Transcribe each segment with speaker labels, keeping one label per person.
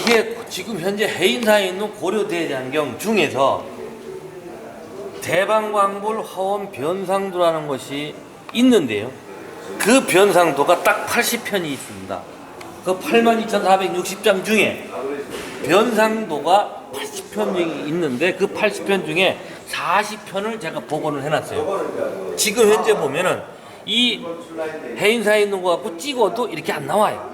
Speaker 1: 이게 지금 현재 해인사에 있는 고려대장경 중에서 대방광불 화원 변상도라는 것이 있는데요. 그 변상도가 딱 80편이 있습니다. 그 82,460장 중에 변상도가 80편이 있는데 그 80편 중에 40편을 제가 복원을 해놨어요. 지금 현재 보면은 이 해인사에 있는 거 갖고 찍어도 이렇게 안 나와요.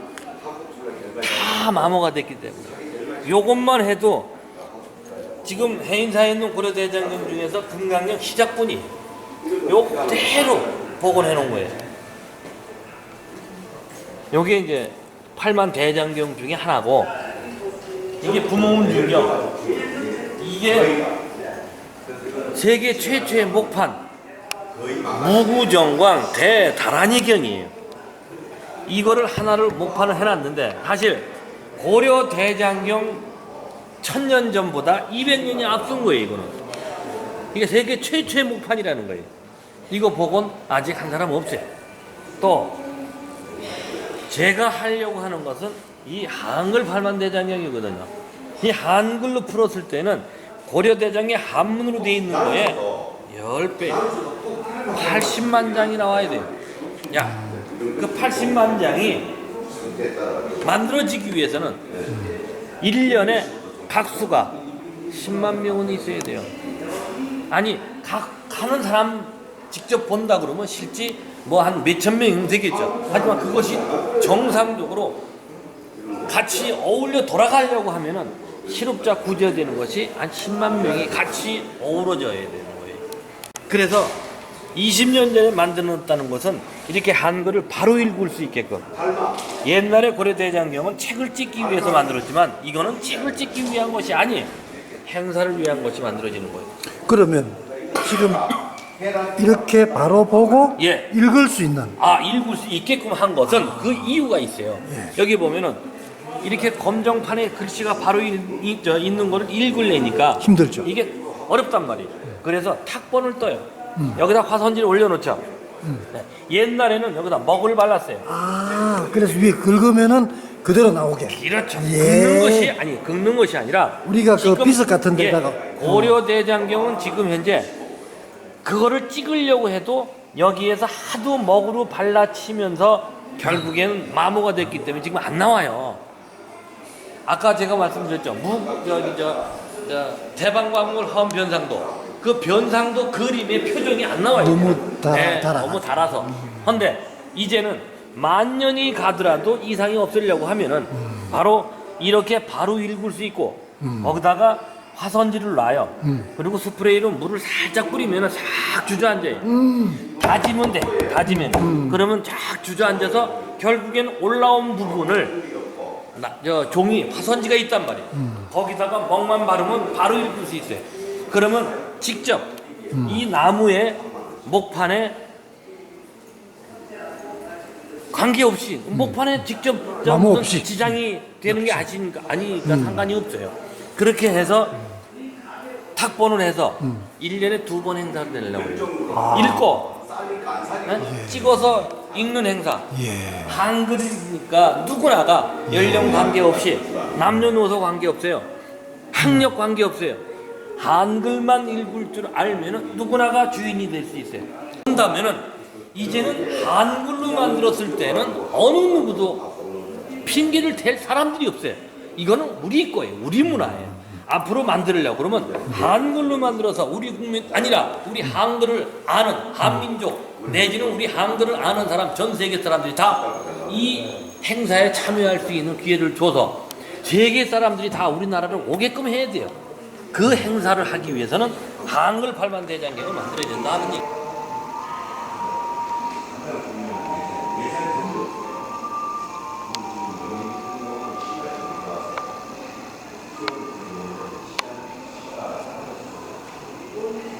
Speaker 1: 다 마모가 됐기 때문에 요것만 해도 지금 해인사에 있는 고려대장경 중에서 금강경 시작분이 요 그대로 복원해 놓은 거예요. 요게 이제 8만 대장경 중에 하나고 이게 부모운중경. 이게 세계 최초의 목판. 무구정광 대다란이경이에요. 이거를 하나를 목판을 해놨는데 사실 고려 대장경 천년 전보다 200년이 앞선 거예요 이거는. 이게 세계 최초의 목판이라는 거예요. 이거 복원 아직 한 사람 없어요. 또 제가 하려고 하는 것은 이 한글 팔만 대장경이거든요 이 한글로 풀었을 때는 고려 대장의 한문으로 돼 있는 거에 10배 80만 장이 나와야 돼요 야, 그 80만 장이 만들어지기 위해서는 1년에 각수가 10만 명은 있어야 돼요. 아니, 각, 가는 사람 직접 본다 그러면 실제 뭐 한 몇천 명은 되겠죠. 하지만 그것이 정상적으로 같이 어울려 돌아가려고 하면은 실업자 구제가 되는 것이 한 10만 명이 같이 어우러져야 되는 거예요. 그래서 20년 전에 만들어놨다는 것은 이렇게 한글을 바로 읽을 수 있게끔 옛날에 고려대장경은 책을 찍기 위해서 만들었지만 이거는 책을 찍기 위한 것이 아니에요 행사를 위한 것이 만들어지는 거예요
Speaker 2: 그러면 지금 이렇게 바로 보고
Speaker 1: 예.
Speaker 2: 읽을 수 있는
Speaker 1: 아 읽을 수 있게끔 한 것은 그 이유가 있어요. 여기 보면은 이렇게 검정판에 글씨가 바로 있, 있, 저, 있는 거를 읽으려니까
Speaker 2: 힘들죠.
Speaker 1: 이게 어렵단 말이에요. 그래서 탁본을 떠요. 여기다 화선지를 올려놓죠. 네. 옛날에는 여기다 먹을 발랐어요.
Speaker 2: 아 그래서 위에 긁으면은 그대로 나오게.
Speaker 1: 그렇죠.
Speaker 2: 예.
Speaker 1: 긁는 것이 아니 긁는 것이 아니라
Speaker 2: 우리가 그 비석 같은 데다가
Speaker 1: 예, 고려 대장경은 지금 현재 그거를 찍으려고 해도 여기에서 하도 먹으로 발라치면서 결국에는 마모가 됐기 때문에 지금 안 나와요. 아까 제가 말씀드렸죠. 무 저기 저, 저 대방광물 화원 변상도 그 변상도 그림의 표정이 안 나와요.
Speaker 2: 너무 다-
Speaker 1: 네,
Speaker 2: 달아.
Speaker 1: 너무 달아서. 근데 이제는 만 년이 가더라도 이상이 없으려고 하면은 바로 이렇게 바로 읽을 수 있고 거기다가 화선지를 놔요. 그리고 스프레이로 물을 살짝 뿌리면은 싹 주저앉아요. 다지면 돼. 다지면. 그러면 쫙 주저앉아서 결국엔 올라온 부분을 나, 저 종이 화선지가 있단 말이에요. 거기다가 먹만 바르면 바로 읽을 수 있어요. 그러면 직접 이 나무의 목판에 관계없이 목판에 직접 저
Speaker 2: 나무
Speaker 1: 무슨
Speaker 2: 없이.
Speaker 1: 지장이 되는 게 아시니까 아니니까 상관이 없어요. 그렇게 해서 탁본을 해서 일 1년에 두 번 행사를 내려고 해요. 읽고 네? 찍어서 읽는 행사.
Speaker 2: 예.
Speaker 1: 한글이니까 누구나가 연령 관계없이 남녀노소 관계없어요. 학력 관계없어요. 한글만 읽을 줄 알면은 누구나가 주인이 될 수 있어요. 한다면은 이제는 한글로 만들었을 때는 어느 누구도 핑계를 댈 사람들이 없어요. 이거는 우리 거예요. 우리 문화예요. 앞으로 만들려고. 그러면 한글로 만들어서 우리 국민 아니라 우리 한글을 아는 한민족 내지는 우리 한글을 아는 사람 전 세계 사람들이 다 이 행사에 참여할 수 있는 기회를 줘서 세계 사람들이 다 우리나라를 오게끔 해야 돼요. 그 행사를 하기 위해서는 한글 발만 대장경을 만들어야 된다는 얘기. Amém.